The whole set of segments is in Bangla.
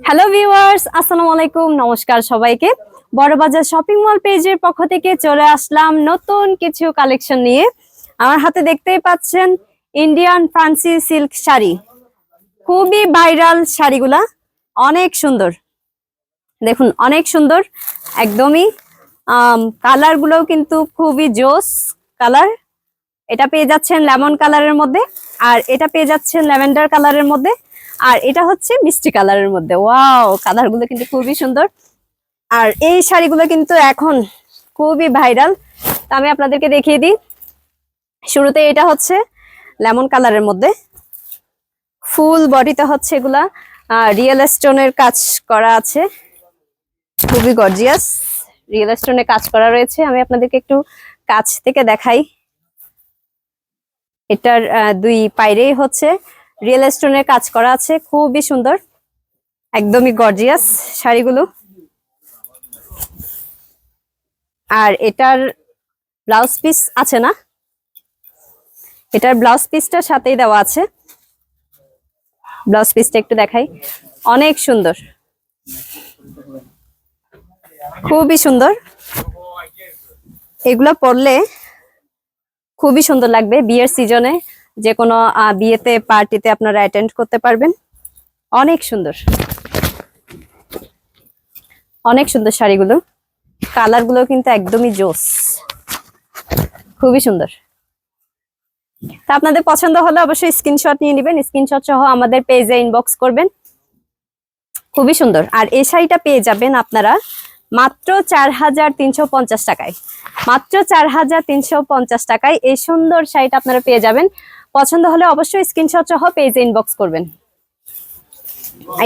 হ্যালো ভিউয়ার্স আসসালামু আলাইকুম নমস্কার সবাইকে। বড়বাজার শপিং মল পেজের পক্ষ থেকে চলে আসলাম নতুন কিছু কালেকশন নিয়ে। আমার হাতে দেখতেই পাচ্ছেন ইন্ডিয়ান ফ্যান্সি সিল্ক শাড়ি। খুবই ভাইরাল শাড়িগুলা। অনেক সুন্দর। দেখুন, অনেক সুন্দর। একদমই কালার গুলোও কিন্তু খুবই জোস কালার এটা পেয়ে যাচ্ছেন লেমন কালারের মধ্যে। আর এটা পেয়ে যাচ্ছেন ল্যাভেন্ডার কালারের মধ্যে। আর এটা হচ্ছে মিষ্টি কালারের মধ্যে। ওয়াও কালারগুলো কিন্তু খুবই সুন্দর। আর এই শাড়িগুলো কিন্তু এখন খুবই ভাইরাল। তা আমি আপনাদেরকে দেখিয়ে দিই। শুরুতে এটা হচ্ছে লেমন কালারের মধ্যে। ফুল বডিতে হচ্ছে এগুলা। রিয়েল স্টোনের কাজ করা আছে। খুবই গর্জিয়াস। রিয়েল স্টোনে কাজ করা রয়েছে। আমি আপনাদেরকে একটু কাছ থেকে দেখাই। এটার দুই পাইরেই হচ্ছে। রিয়েল স্টোনের কাজ করা আছে, খুবই সুন্দর। একদমই গর্জিয়াস শাড়িগুলো। আর এটার ব্লাউজ পিস আছে না? এটার ব্লাউজ পিসটার সাথেই দেওয়া আছে। ব্লাউজ পিসটা একটু দেখাই। অনেক সুন্দর। খুবই সুন্দর। এগুলো পরলে খুবই সুন্দর লাগবে বিয়ের সিজনে যে কোনো বিয়েতে, পার্টিতে আপনারা অ্যাটেন্ড করতে পারবেন। অনেক সুন্দর। অনেক সুন্দর শাড়িগুলো। কালারগুলো কিন্তু একদমই জোস। খুবই সুন্দর। তা আপনাদের পছন্দ হলে অবশ্যই স্ক্রিনশট নিয়ে নেবেন। স্ক্রিনশট সহ আমাদের পেজে ইনবক্স করবেন। খুবই সুন্দর। আর এই শাড়িটা পেয়ে যাবেন আপনারা মাত্র চার হাজার তিনশো পঞ্চাশ টাকায়। মাত্র চার হাজার তিনশো পঞ্চাশ টাকায় এই সুন্দর শাড়িটা আপনারা পেয়ে যাবেন। পছন্দ হলে অবশ্যই স্ক্রিনশট সহ পেজে ইনবক্স করবেন।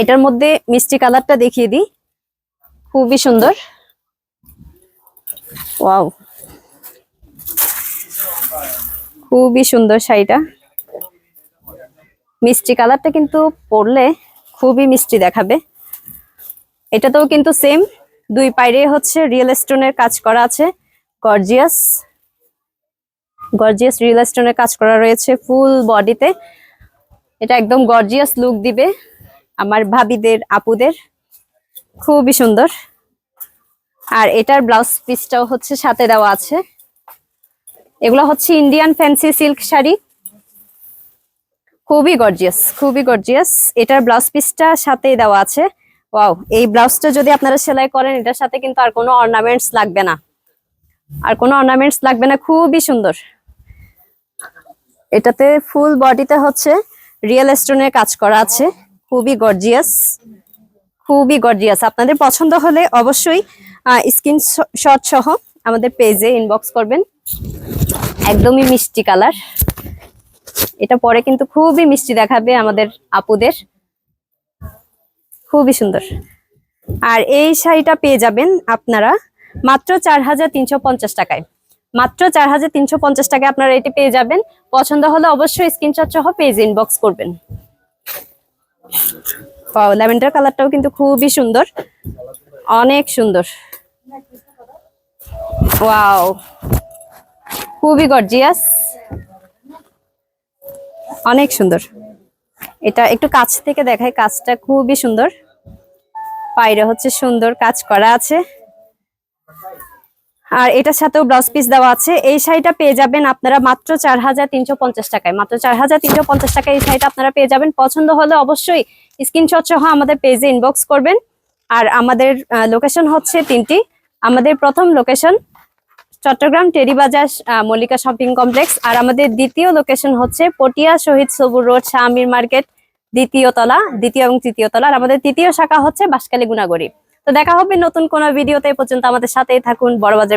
এটার মধ্যে মিষ্টি কালারটা দেখিয়ে দিই। খুবই সুন্দর। ওয়াও খুবই সুন্দর শাড়িটা। মিষ্টি কালারটা কিন্তু পরলে খুবই মিষ্টি দেখাবে। এটাতেও কিন্তু সেম দুই পাইরে হচ্ছে রিয়েল স্টোনের কাজ করা আছে। গর্জিয়াস গর্জিয়াস রিয়েল স্টোনের কাজ করা রয়েছে ফুল বডিতে এটা একদম গর্জিয়াস লুক দিবে আমার ভাবিদের, আপুদের। খুবই সুন্দর। আর এটার ব্লাউজ পিসটাও হচ্ছে সাথে দেওয়া আছে। এগুলো হচ্ছে ইন্ডিয়ান ফ্যান্সি সিল্ক শাড়ি। খুবই গর্জিয়াস খুবই গর্জিয়াস এটার ব্লাউজ পিসটা সাথেই দেওয়া আছে। ওয়াও এই ব্লাউজটা যদি আপনারা সেলাই করেন, এটার সাথে কিন্তু আর কোনো অর্নামেন্টস লাগবে না। আর কোনো অর্নামেন্টস লাগবে না, খুবই সুন্দর। এটাতে ফুল বডিতে হচ্ছে রিয়েল স্টোনের কাজ করা আছে। খুবই গর্জিয়াস। খুবই গর্জিয়াস। আপনাদের পছন্দ হলে অবশ্যই স্ক্রিন শট সহ আমাদের পেজে ইনবক্স করবেন। একদমই মিষ্টি কালার। এটা পরে কিন্তু খুবই মিষ্টি দেখাবে আমাদের আপুদের। খুবই সুন্দর। আর এই শাড়িটা পেয়ে যাবেন আপনারা মাত্র চার হাজার তিনশো পঞ্চাশ টাকায়। মাত্র চার হাজার তিনশো পঞ্চাশ টাকা আপনারা এটি পেয়ে যাবেন। পছন্দ হলে অবশ্যই স্ক্রিনশট সহ পেজ ইনবক্স করবেন। ল্যাভেন্ডার কালারটাও কিন্তু খুবই সুন্দর। অনেক সুন্দর। ওয়াও খুবই গর্জিয়াস অনেক সুন্দর। এটা একটু কাছ থেকে দেখায় কাজটা খুবই সুন্দর। পায়রা হচ্ছে সুন্দর, কাজ করা আছে। আর এটার সাথেও ব্লাউজ পিস দেওয়া আছে। এই শাড়িটা পেয়ে যাবেন আপনারা মাত্র চার হাজার তিনশো পঞ্চাশ টাকায়। মাত্র চার হাজার তিনশো পঞ্চাশ টাকায় এই শাড়িটা আপনারা পেয়ে যাবেন। পছন্দ হলে অবশ্যই স্ক্রিনশট সহ আমাদের পেজে ইনবক্স করবেন। আর আমাদের লোকেশন হচ্ছে তিনটি। আমাদের প্রথম location Chattogram Terribazar Mallika shopping complex আর আমাদের দ্বিতীয় লোকেশন হচ্ছে পটিয়া শহীদ সবুর রোড শাহমির মার্কেট, দ্বিতীয় তলা, দ্বিতীয় এবং তৃতীয় তলা। আর আমাদের তৃতীয় শাখা হচ্ছে বাসকালী গুনাগড়ি। তো দেখা হবে নতুন কোনো ভিডিওতে। পর্যন্ত আমাদের সাথেই থাকুন। বড়বাজার